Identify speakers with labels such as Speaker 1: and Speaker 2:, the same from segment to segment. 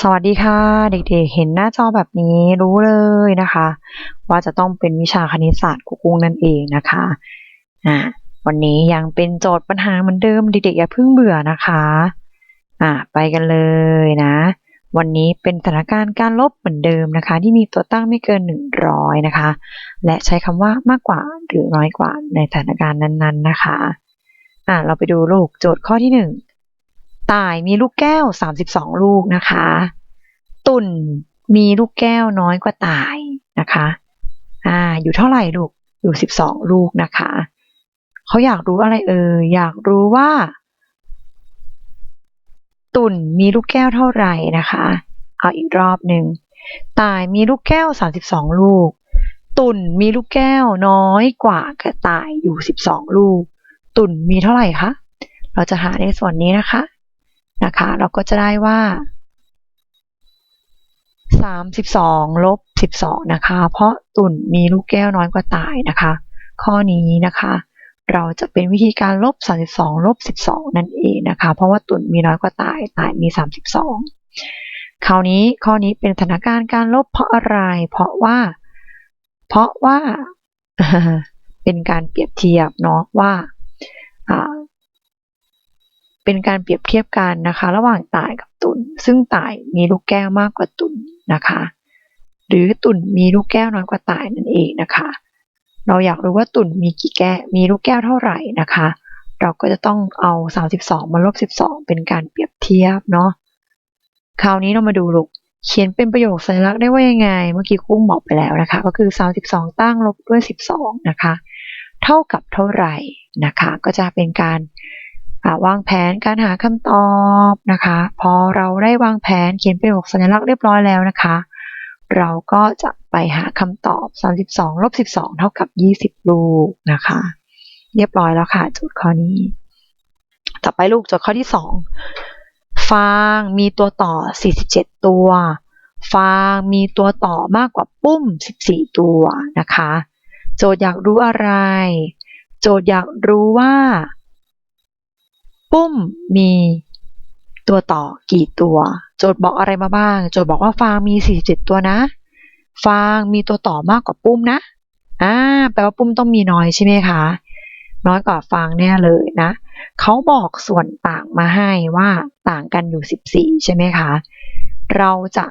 Speaker 1: สวัสดีค่ะ เด็กๆ เห็นหน้าจอแบบนี้รู้เลยนะคะ ว่าจะต้องเป็นวิชาคณิตศาสตร์กุ้งนั่นเองนะคะอ่าวันนี้ยังเป็นโจทย์ปัญหาเหมือนเดิมเด็กๆอย่าเพิ่งเบื่อนะคะอ่าไปกันเลยนะ วันนี้เป็นสถานการณ์การลบเหมือนเดิมนะคะ ที่มีตัวตั้งไม่เกิน 100 นะคะ และใช้คำว่ามากกว่าหรือน้อยกว่าในสถานการณ์นั้นๆนะคะอ่าเราไปดูลูกโจทย์ข้อที่ 1 ต่ายมีลูกแก้ว 32 ลูกนะคะ ตุ่นมีลูกแก้วน้อยกว่าต่ายนะคะ อ่า อยู่เท่าไหร่ลูก อยู่ 12 ลูกนะคะ เขาอยากรู้อะไรเอ่ย อยากรู้ว่า ตุ่นมีลูกแก้วเท่าไหร่นะคะ เอาอีกรอบหนึ่งต่ายมีลูกแก้ว 32 ลูก ตุ่นมีลูกแก้วน้อยกว่ากระต่ายอยู่ 12 ลูก ตุ่นมีเท่าไหร่คะ เราจะหาในส่วนนี้นะคะ นะคะ เราก็จะได้ว่า 32ลบ12นะคะ เพราะตุ่นมีลูกแก้วน้อยกว่าตายนะคะ ข้อนี้นะคะ เราจะเป็นวิธีการลบ 32ลบ12 นั่นเองนะคะ เพราะว่าตุ่นมีน้อยกว่าตาย ตายมี 32 คราวนี้ข้อนี้เป็นสถานการณ์การลบเพราะอะไร เพราะว่า เพราะว่าเป็นการเปรียบเทียบเนาะว่า เป็นการเปรียบเทียบกันนะคะ ระหว่างต่ายกับตุ่นซึ่งต่ายมีลูกแก้วมากกว่าตุ่นนะคะ หรือตุ่นมีลูกแก้วน้อยกว่าต่ายนั่นเองนะคะ เราอยากรู้ว่าตุ่นมีกี่แก้วมีลูกแก้วเท่าไหร่นะคะ เราก็จะต้องเอา 32 มาลบ 12 เป็นการเปรียบเทียบเนาะคราวนี้เรามาดูลูกเขียนเป็นประโยคสัญลักษณ์ได้ว่ายังไง เมื่อกี้คุ้งบอกไปแล้วนะคะ ก็คือ 32 ตั้งลบด้วย 12 นะคะ เท่ากับเท่าไหร่นะคะ ก็จะเป็นการ วางแผนการหาคำตอบนะคะ พอเราได้วางแผนเขียนประโยคสัญลักษณ์เรียบร้อยแล้วนะคะ เราก็จะไปหาคำตอบ 32ลบ12 เท่ากับ 20 ลูกนะคะ เรียบร้อยแล้วค่ะโจทย์ข้อนี้ ต่อไปลูกโจทย์ข้อที่ 2 ฟางมีตัวต่อ 47 ตัว ฟางมีตัวต่อมากกว่าปุ้ม 14 ตัวนะคะ โจทย์อยากรู้อะไร โจทย์อยากรู้ว่า ปุ้มมีตัวต่อกี่ตัว โจทย์บอกอะไรมาบ้าง โจทย์บอกว่าฟางมี 47 ตัวนะ ฟางมีตัวต่อมากกว่าปุ้มนะอ่าแปลว่าปุ้มต้องมีน้อยใช่ไหมคะ น้อยกว่าฟางแน่เลยนะเขาบอกส่วนต่างมาให้ว่าต่างกันอยู่ 14 ใช่ไหมคะ เราจะ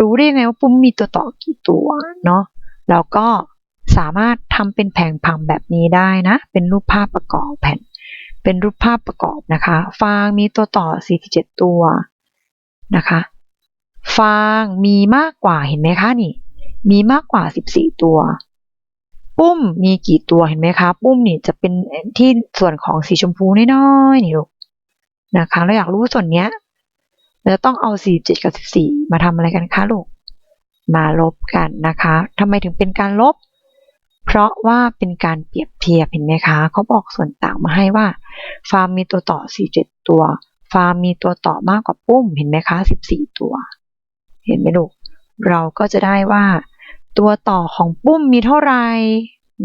Speaker 1: รู้ได้ไงว่าปุ้มมีตัวต่อกี่ตัวเนาะแล้วก็สามารถทำเป็นแผงผังแบบนี้ได้นะ เป็นรูปภาพประกอบแผ่น เป็นรูปภาพประกอบนะคะ ฟางมีตัวต่อ 47 ตัวนะคะ ฟางมีมากกว่าเห็นไหมคะนี่ มีมากกว่า 14 ตัว ปุ้มมีกี่ตัวเห็นไหมคะ ปุ้มนี่จะเป็นที่ส่วนของสีชมพูน้อยๆนี่ลูกนะคะ เราอยากรู้ส่วนเนี้ยเราต้องเอา 47 กับ 14 มาทำอะไรกันคะลูก มาลบกันนะคะทำไมถึงเป็นการลบ เพราะว่าเป็นการเปรียบเทียบเห็นไหมคะ เขาบอกส่วนต่างมาให้ว่า ฟาร์มมีตัวต่อ 47 ตัว ฟาร์มมีตัวต่อมากกว่าปุ้ม เห็นไหมคะ 14 ตัว เห็นไหมลูก เราก็จะได้ว่า ตัวต่อของปุ้มมีเท่าไหร่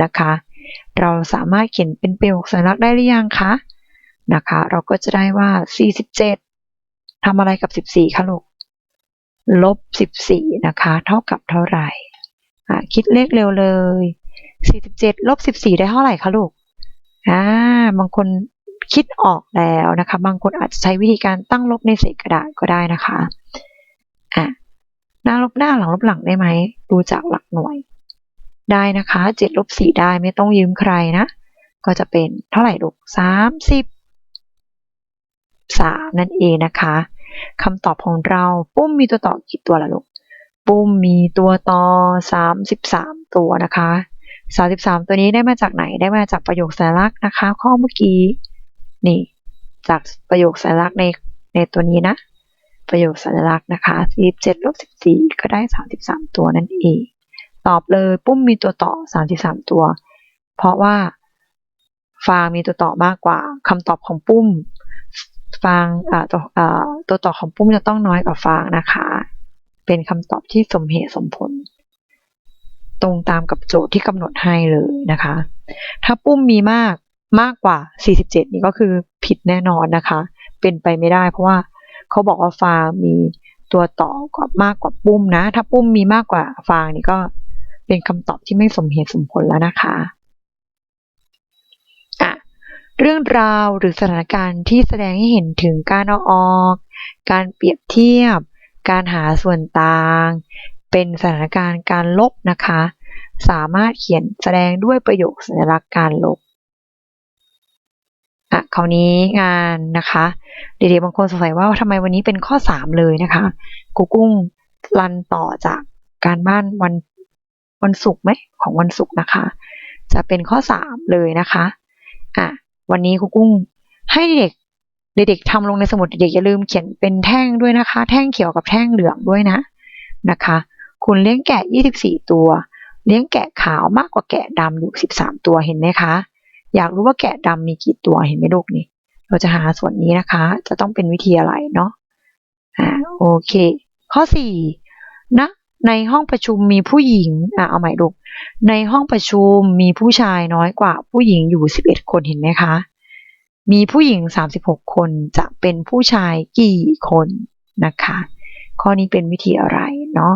Speaker 1: นะคะ เราสามารถเขียนเป็นประโยคสัญลักษณ์ได้หรือยังคะ นะคะ เราก็จะได้ว่า 47 ทำอะไรกับ 14 คะลูก ลบ 14 นะคะ เท่ากับเท่าไหร่คิดเลขเร็วเลย 47 ลบ 14 ได้เท่าไหร่คะลูก อ่า บางคน คิดออกแล้วนะคะ บางคนอาจจะใช้วิธีการตั้งลบในเศษกระดาษก็ได้นะคะอะหน้าลบหน้าหลังลบหลังได้ไหมดูจากหลักหน่วย ได้นะคะ7ลบ4ได้ไม่ต้องยืมใครนะ ก็จะเป็นเท่าไหร่ลูก30 3นั่นเองนะคะคำตอบของเราปุ้มมีตัวต่อกี่ตัวล่ะลูกปุ้มมีตัวต่อ33ตัวนะคะ33ตัวนี้ได้มาจากไหนได้มาจากประโยคสัญลักษณ์นะคะ ข้อเมื่อกี้ นี่ จากประโยคสัญลักษณ์ในในตัวนี้นะ ประโยคสัญลักษณ์นะคะ47ลบ14 ก็ได้ 33 ตัวนั่นเอง ตอบเลยปุ้มมีตัวต่อ 33 ตัว เพราะว่าฟางมีตัวต่อมากกว่าคำตอบของปุ้ม ฟางตัวตัวต่อของปุ้มจะต้องน้อยกว่าฟางนะคะ เป็นคำตอบที่สมเหตุสมผล ตรงตามกับโจทย์ที่กำหนดให้เลยนะคะ ถ้าปุ้มมีมาก มากกว่า 47 นี่ก็คือผิดแน่นอนนะคะ เป็นไปไม่ได้ เพราะว่าเขาบอกว่าฟางมีตัวต่อกว่ามากกว่าปุ้มนะ ถ้าปุ้มมีมากกว่าฟางนี่ก็เป็นคำตอบที่ไม่สมเหตุสมผลแล้วนะคะอะเรื่องราวหรือสถานการณ์ที่แสดงให้เห็นถึงการเอาออก การเปรียบเทียบ การหาส่วนต่าง เป็นสถานการณ์การลบนะคะ สามารถเขียนแสดงด้วยประโยคสัญลักษณ์การลบ อะคราวนี้งานนะคะเด็กๆบางคนสงสัยว่าทำไมวันนี้เป็นข้อ 3 เลยนะคะกูกุ้งรันต่อจากการบ้านวันวันศุกร์ไหมของวันศุกร์นะคะ จะเป็นข้อ 3 เลยนะคะอะวันนี้ครูกุ้งให้เด็กเด็กๆทำลงในสมุดเด็กอย่าลืมเขียนเป็นแท่งด้วยนะคะ แท่งเขียวกับแท่งเหลืองด้วยนะนะคะ คุณเลี้ยงแกะ 24 ตัว เลี้ยงแกะขาวมากกว่าแกะดำอยู่ 13 ตัวเห็นไหมคะ อยากรู้ว่าแกะดำมีกี่ตัวเห็นไหมลูกนี่ เราจะหาส่วนนี้นะคะ จะต้องเป็นวิธีอะไรเนาะอ่าโอเค ข้อสี่นะในห้องประชุมมีผู้หญิงอ่าเอาใหม่ลูกในห้องประชุมมีผู้ชายน้อยกว่าผู้หญิงอยู่ 11 คนเห็นไหมคะ มีผู้หญิง 36 คนจะเป็นผู้ชายกี่คนนะคะ ข้อนี้เป็นวิธีอะไรเนาะ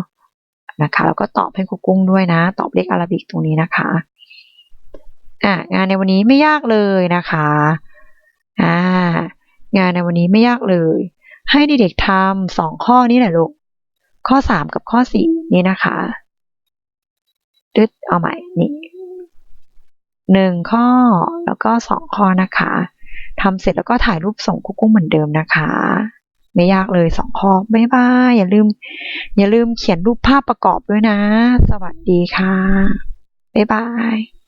Speaker 1: นะคะแล้วก็ตอบให้ครูกุ้งด้วยนะ ตอบเลขอาราบิกตรงนี้นะคะ อ่างานในวันนี้ไม่ยากเลยนะคะอ่างานในวันนี้ไม่ยากเลย ให้เด็กๆทำสองข้อนี้แหละลูกข้อสามกับข้อสี่นี่นะคะดึดเอาใหม่นี่หนึ่งข้อแล้วก็สองข้อนะคะทำเสร็จแล้วก็ถ่ายรูปส่งคุกกุ้งเหมือนเดิมนะคะ ไม่ยากเลยสองข้อบ๊ายบายอย่าลืม อย่าลืมเขียนรูปภาพประกอบด้วยนะ สวัสดีค่ะบ๊ายบาย